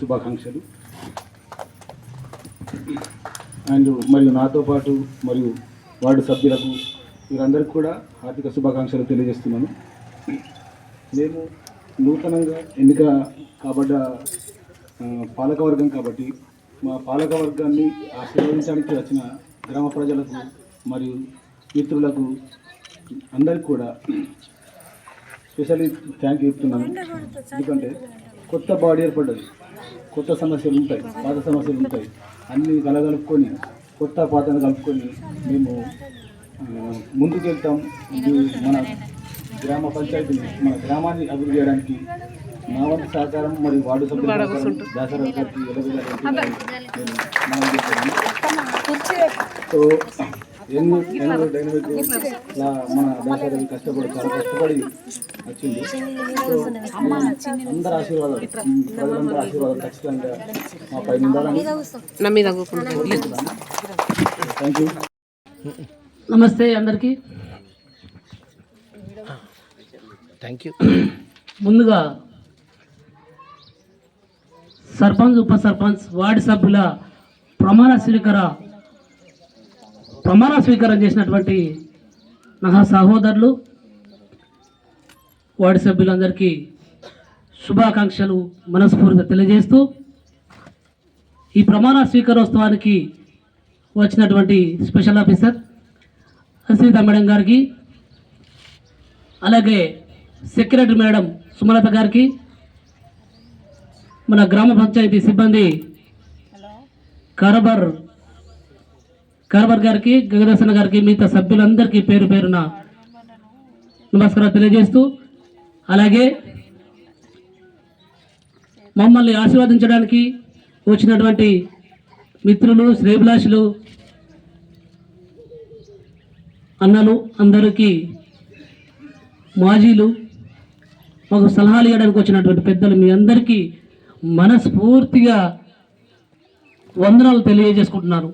శుభాకాంక్షలు. అండ్ మరియు నాతో పాటు మరియు వార్డు సభ్యులకు వీరందరికీ కూడా హార్దిక శుభాకాంక్షలు తెలియజేస్తున్నాను. మేము నూతనంగా ఎన్నిక కాబడ్డ పాలకవర్గం కాబట్టి మా పాలకవర్గాన్ని ఆశీర్వదించడానికి వచ్చిన గ్రామ ప్రజలకు మరియు మిత్రులకు అందరికీ కూడా స్పెషల్లీ థ్యాంక్ యూ చెప్తున్నాను. ఎందుకంటే కొత్త బాడీ ఏర్పడ్డది. కొత్త సమస్యలు ఉంటాయి పాత సమస్యలు ఉంటాయి. అన్నీ కలగలుపుకొని కొత్త పాతను కలుపుకొని మేము ముందుకు వెళ్తాం మన గ్రామ పంచాయతీని మన గ్రామాన్ని అభివృద్ధి చేయడానికి నా వంతు సహకారం మరియు వార్డు సభ్యుల దాసరావు గారికి సో డైనమిక్ లా మన దాసరావు కష్టపడి చాలా కష్టపడి అందరి ఆశీర్వాదాలు. ప్రజలందరి ఆశీర్వాదాలు ఖచ్చితంగా. మా పైన థ్యాంక్ యూ నమస్తే అందరికీ. థ్యాంక్ యూ ముందుగా సర్పంచ్ ఉప సర్పంచ్ వార్డు సభ్యుల ప్రమాణ స్వీకార ప్రమాణ స్వీకారం చేసినటువంటి నా సహోదరులు వార్డు సభ్యులందరికీ శుభాకాంక్షలు మనస్ఫూర్తిగా తెలియజేస్తూ ఈ ప్రమాణ స్వీకారోత్సవానికి వచ్చినటువంటి స్పెషల్ ఆఫీసర్ హసీత మేడం గారికి అలాగే సెక్రటరీ మేడం సుమలత గారికి మన గ్రామ పంచాయతీ సిబ్బంది కరబర్ కరబర్ గారికి గగదర్శన గారికి మిగతా సభ్యులందరికీ పేరు పేరున నమస్కారం తెలియజేస్తూ అలాగే మమ్మల్ని ఆశీర్వదించడానికి వచ్చినటువంటి మిత్రులు శ్రేభిలాషులు అన్నలు అందరికీ మాజీలు మాకు సలహాలు ఇవ్వడానికి వచ్చినటువంటి పెద్దలు మీ అందరికీ మనస్ఫూర్తిగా వందనాలు తెలియజేసుకుంటున్నారు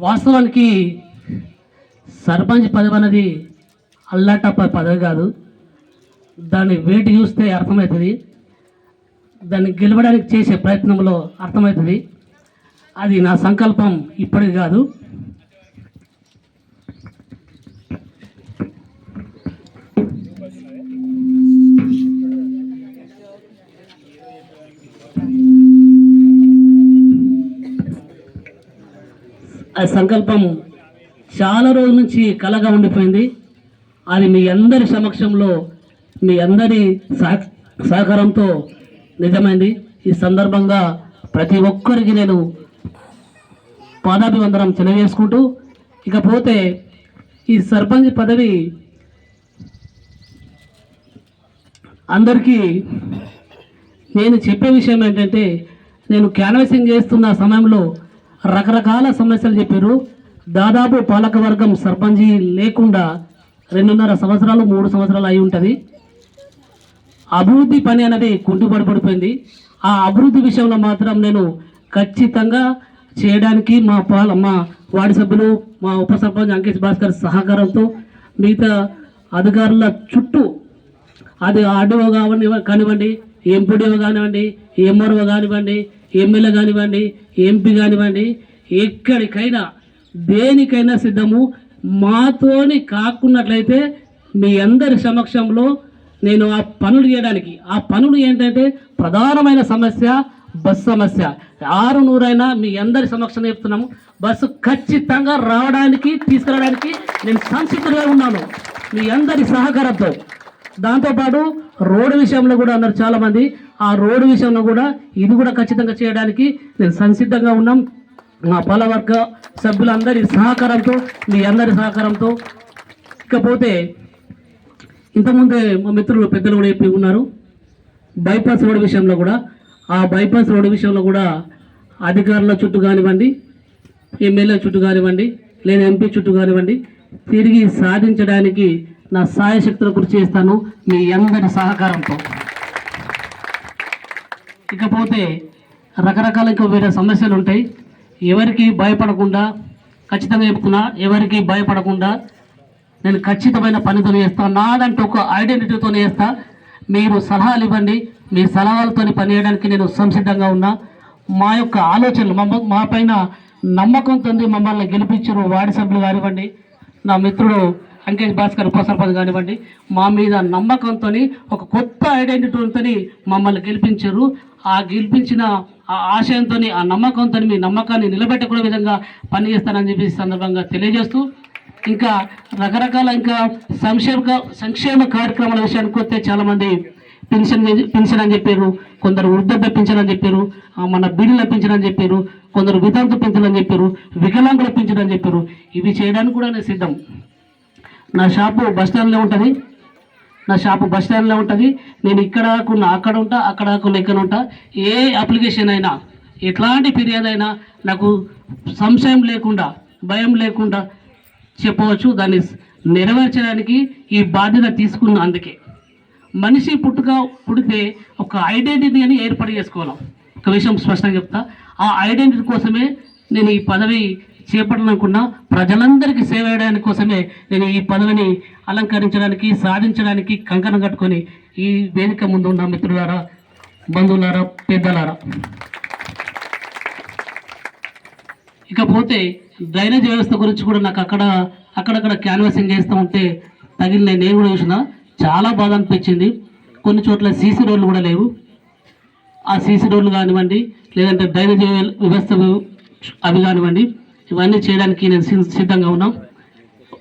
వాస్తవానికి సర్పంచ్ పదవి అనేది అల్లాటప్ప పదవి కాదు. దాన్ని వేటి చూస్తే అర్థమవుతుంది. దాన్ని గెలవడానికి చేసే ప్రయత్నంలో అర్థమవుతుంది. అది నా సంకల్పం ఇప్పటికి కాదు. ఆ సంకల్పం చాలా రోజుల నుంచి కలగా ఉండిపోయింది. అది మీ అందరి సమక్షంలో మీ అందరి సహ- సహకారంతో నిజమైంది. ఈ సందర్భంగా ప్రతి ఒక్కరికి నేను పాదాభివందనం తెలియజేసుకుంటూ ఇకపోతే ఈ సర్పంచ్ పదవి అందరికీ నేను చెప్పే విషయం ఏంటంటే నేను క్యాన్వసింగ్ చేస్తున్న సమయంలో రకరకాల సమస్యలు చెప్పారు. దాదాపు పాలకవర్గం సర్పంచి లేకుండా రెండున్నర సంవత్సరాలు మూడు సంవత్సరాలు అయి ఉంటుంది. అభివృద్ధి పని అనేది కుంటుపడి పడిపోయింది. ఆ అభివృద్ధి విషయంలో మాత్రం నేను ఖచ్చితంగా చేయడానికి మా పాల మా వార్డు సభ్యులు మా ఉప సర్పంచ్ అంకేష్ భాస్కర్ సహకారంతో మిగతా అధికారుల చుట్టూ అది ఆర్డీఓ కావండి కానివ్వండి ఎంపీడీఓ కానివ్వండి ఎంఆర్ఓ కానివ్వండి ఎమ్మెల్యే కానివ్వండి ఎంపీ కానివ్వండి ఎక్కడికైనా దేనికైనా సిద్ధము. మాతోని కాకున్నట్లయితే మీ అందరి సమక్షంలో నేను ఆ పనులు చేయడానికి ఆ పనులు ఏంటంటే ప్రధానమైన సమస్య బస్ సమస్య. ఆరు నూరైనా మీ అందరి సమక్షంలో చెప్తున్నాము. బస్సు ఖచ్చితంగా రావడానికి తీసుకురావడానికి నేను సంసిద్ధంగా ఉన్నాను. మీ అందరి సహకారంతో. దాంతోపాటు రోడ్డు విషయంలో కూడా అన్నారు చాలామంది ఆ రోడ్డు విషయంలో కూడా ఇది కూడా ఖచ్చితంగా చేయడానికి నేను సంసిద్ధంగా ఉన్నాం. మా పలవర్గ సభ్యులందరి సహకారంతో మీ అందరి సహకారంతో. ఇకపోతే ఇంతకుముందే మా మిత్రులు పెద్దలు కూడా చెప్పి ఉన్నారు. బైపాస్ రోడ్డు విషయంలో కూడా ఆ బైపాస్ రోడ్డు విషయంలో కూడా అధికారుల చుట్టూ కానివ్వండి ఎమ్మెల్యే చుట్టూ కానివ్వండి లేదా ఎంపీ చుట్టూ కానివ్వండి తిరిగి సాధించడానికి నా సాయశక్తుల కృషి చేస్తాను మీ అందరి సహకారంతో. ఇకపోతే రకరకాల ఇంకా వేరే సమస్యలు ఉంటాయి. ఎవరికి భయపడకుండా ఖచ్చితంగా చెప్తున్నా ఎవరికి భయపడకుండా నేను ఖచ్చితమైన పనితో చేస్తాను నాదంటూ ఒక ఐడెంటిటీతో చేస్తా. మీరు సలహాలు ఇవ్వండి. మీ సలహాలతో పని చేయడానికి నేను సంసిద్ధంగా ఉన్నా. మా యొక్క ఆలోచనలు మమ్మ మా పైన నమ్మకంతో మమ్మల్ని గెలిపించారు వార్డు సభ్యులు కానివ్వండి నా మిత్రుడు అంకేష్ భాస్కర్ ఉప కానివ్వండి మా మీద నమ్మకంతో ఒక కొత్త ఐడెంటిటీతో మమ్మల్ని గెలిపించారు. ఆ గెలిపించిన ఆ ఆశయంతో ఆ నమ్మకంతో మీ నమ్మకాన్ని నిలబెట్టుకునే విధంగా పనిచేస్తానని చెప్పి సందర్భంగా తెలియజేస్తూ ఇంకా రకరకాల ఇంకా సంక్షేమ సంక్షేమ కార్యక్రమాల విషయానికి వస్తే చాలామంది పెన్షన్ పెన్షన్ అని చెప్పారు కొందరు వృద్ధ పెన్షన్ అని చెప్పారు మన బిడ్డల పెన్షన్ అని చెప్పారు కొందరు వితంతు పెన్షన్ అని చెప్పారు వికలాంగుల పెన్షన్ అని చెప్పారు. ఇవి చేయడానికి కూడా నేను సిద్ధం. నా షాపు బస్ స్టాండ్లో ఉంటుంది. నా షాపు బస్ స్టాండ్లో ఉంటుంది. నేను ఇక్కడ కొన్న అక్కడ ఉంటా అక్కడ కొన్న ఇక్కడ ఉంటా. ఏ అప్లికేషన్ అయినా ఎట్లాంటి ఫిర్యాదు అయినా నాకు సంశయం లేకుండా భయం లేకుండా చెప్పవచ్చు. దాన్ని నెరవేర్చడానికి ఈ బాధ్యత తీసుకున్న అందుకే. మనిషి పుట్టుక పుడితే ఒక ఐడెంటిటీ అని ఏర్పాటు చేసుకోవాలి. ఒక విషయం స్పష్టంగా చెప్తా. ఆ ఐడెంటిటీ కోసమే నేను ఈ పదవి చేపట్టాలనుకున్నా ప్రజలందరికీ సేవ చేయడానికి కోసమే నేను ఈ పదవిని అలంకరించడానికి సాధించడానికి కంకణం కట్టుకొని ఈ వేదిక ముందు ఉన్న మిత్రులారా బంధువులారా పెద్దలారా. ఇకపోతే డ్రైనేజ్ వ్యవస్థ గురించి కూడా నాకు అక్కడ అక్కడక్కడ క్యాన్వాసింగ్ చేస్తూ ఉంటే తగిలిన నేను కూడా చూసిన చాలా బాధ అనిపించింది. కొన్ని చోట్ల సీసీ రోడ్లు కూడా లేవు. ఆ సీసీ రోడ్లు కానివ్వండి లేదంటే డ్రైనేజ్ వ్యవస్థ అవి కానివ్వండి ఇవన్నీ చేయడానికి నేను సి- సిద్ధంగా ఉన్నాం.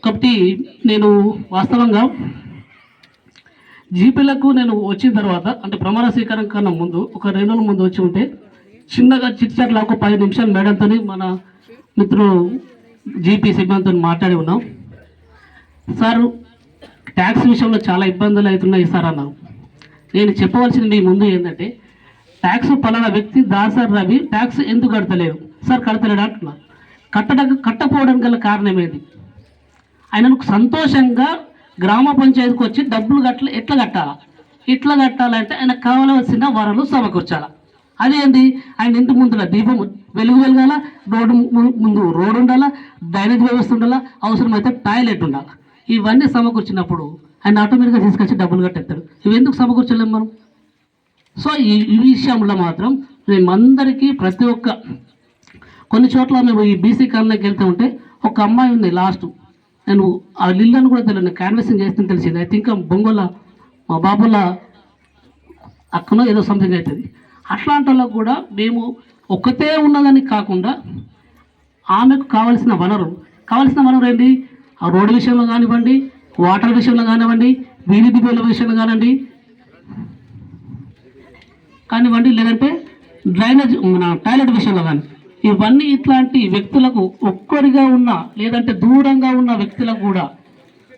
కాబట్టి నేను వాస్తవంగా జీపీలకు నేను వచ్చిన తర్వాత అంటే ప్రమాణ స్వీకారం కన్నా ముందు ఒక రెండు రోజుల ముందు వచ్చి ఉంటే చిన్నగా చిట్చాట్లా ఒక పది నిమిషాలు మేడంతో మన మిత్రులు జీపీ సిబ్బందితో మాట్లాడి ఉన్నాం. సార్ ట్యాక్స్ విషయంలో చాలా ఇబ్బందులు అవుతున్నాయి సార్ అన్నారు నేను చెప్పవలసింది మీ ముందు ఏంటంటే ట్యాక్స్ పలానా వ్యక్తి దాసర్ రవి ట్యాక్స్ ఎందుకు కడతలేరు? సార్ కడతలేడు అంటున్నాను కట్టడ కట్టపోవడానికి గల కారణం ఏది? ఆయనకు సంతోషంగా గ్రామ పంచాయతీకి వచ్చి డబ్బులు కట్ల ఎట్లా కట్టాలా? ఎట్లా కట్టాలంటే ఆయనకు కావలసిన వరలు సమకూర్చాలా? అదేంది ఆయన ఇంటి ముందుల దీపం వెలుగు వెలగాల? రోడ్డు ముందు రోడ్డు ఉండాలా? డ్రైనేజ్ వ్యవస్థ ఉండాలా? అవసరమైతే టాయిలెట్ ఉండాలి? ఇవన్నీ సమకూర్చినప్పుడు ఆయన ఆటోమేటిక్గా తీసుకొచ్చి డబ్బులు కట్టేస్తాడు. ఇవి ఎందుకు సమకూర్చలేము మనం? సో ఈ ఈ విషయంలో మాత్రం మేమందరికీ ప్రతి ఒక్క కొన్ని చోట్ల మేము ఈ బీసీ కాలనీకి వెళ్తూ ఉంటే ఒక అమ్మాయి ఉంది లాస్ట్. నేను ఆ లిల్లను కూడా తెలియదు క్యాన్వసింగ్ చేస్తే తెలిసింది. ఐ థింక్ బొంగోల మా బాబుల అక్కనో ఏదో సంథింగ్ అవుతుంది. అట్లాంటి వాళ్ళకు కూడా మేము ఒక్కతే ఉన్నదని కాకుండా ఆమెకు కావలసిన వనరు. కావలసిన వనరు ఏంటి? ఆ రోడ్డు విషయంలో కానివ్వండి వాటర్ విషయంలో కానివ్వండి వీధి దీపాల విషయంలో కానివ్వండి. కానివ్వండి లేదంటే డ్రైనేజ్ మన టాయిలెట్ విషయంలో కానీ ఇవన్నీ ఇట్లాంటి వ్యక్తులకు ఒక్కరిగా ఉన్న లేదంటే దూరంగా ఉన్న వ్యక్తులకు కూడా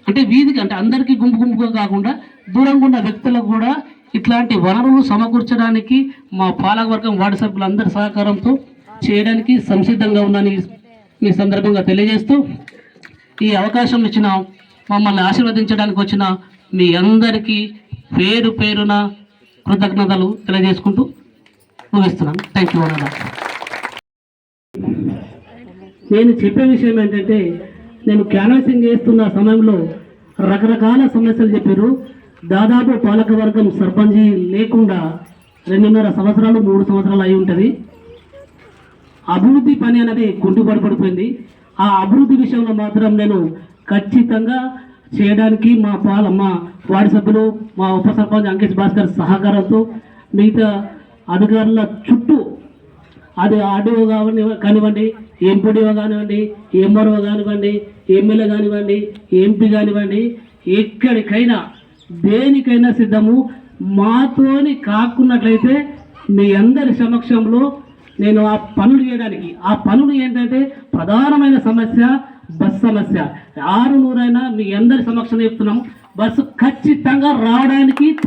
అంటే వీధికి అంటే అందరికీ గుంపు గుంపుగా కాకుండా దూరంగా ఉన్న వ్యక్తులకు కూడా ఇట్లాంటి వనరులు సమకూర్చడానికి మా పాలకవర్గం వార్డు సభ్యులందరి సహకారంతో చేయడానికి సంసిద్ధంగా ఉందని మీ సందర్భంగా తెలియజేస్తూ ఈ అవకాశం ఇచ్చిన మమ్మల్ని ఆశీర్వదించడానికి వచ్చిన మీ అందరికీ పేరు పేరున కృతజ్ఞతలు తెలియజేసుకుంటూ ముగిస్తున్నాను. థ్యాంక్ యూ నేను చెప్పే విషయం ఏంటంటే నేను క్యాన్వాసింగ్ చేస్తున్న సమయంలో రకరకాల సమస్యలు చెప్పారు. దాదాపు పాలకవర్గం సర్పంచి లేకుండా రెండున్నర సంవత్సరాలు మూడు సంవత్సరాలు అయి ఉంటుంది. అభివృద్ధి పని అనేది కుంటుపడి పడిపోయింది. ఆ అభివృద్ధి విషయంలో మాత్రం నేను ఖచ్చితంగా చేయడానికి మా పాల మా వార్డు సభ్యులు మా ఉప సర్పంచ్ అంకేష్ భాస్కర్ సహకారంతో మిగతా అధికారుల చుట్టూ అది ఆర్డీఓ కావండి కానివ్వండి ఎంపీడీఓ కానివ్వండి ఎంఆర్ఓ కానివ్వండి ఎమ్మెల్యే కానివ్వండి ఎంపీ కానివ్వండి ఎక్కడికైనా దేనికైనా సిద్ధము. మాతోని కాకున్నట్లయితే మీ అందరి సమక్షంలో నేను ఆ పనులు చేయడానికి ఆ పనులు ఏంటంటే ప్రధానమైన సమస్య బస్ సమస్య. ఆరు నూరైనా మీ అందరి సమక్షంలో చెప్తున్నాము. బస్సు ఖచ్చితంగా రావడానికి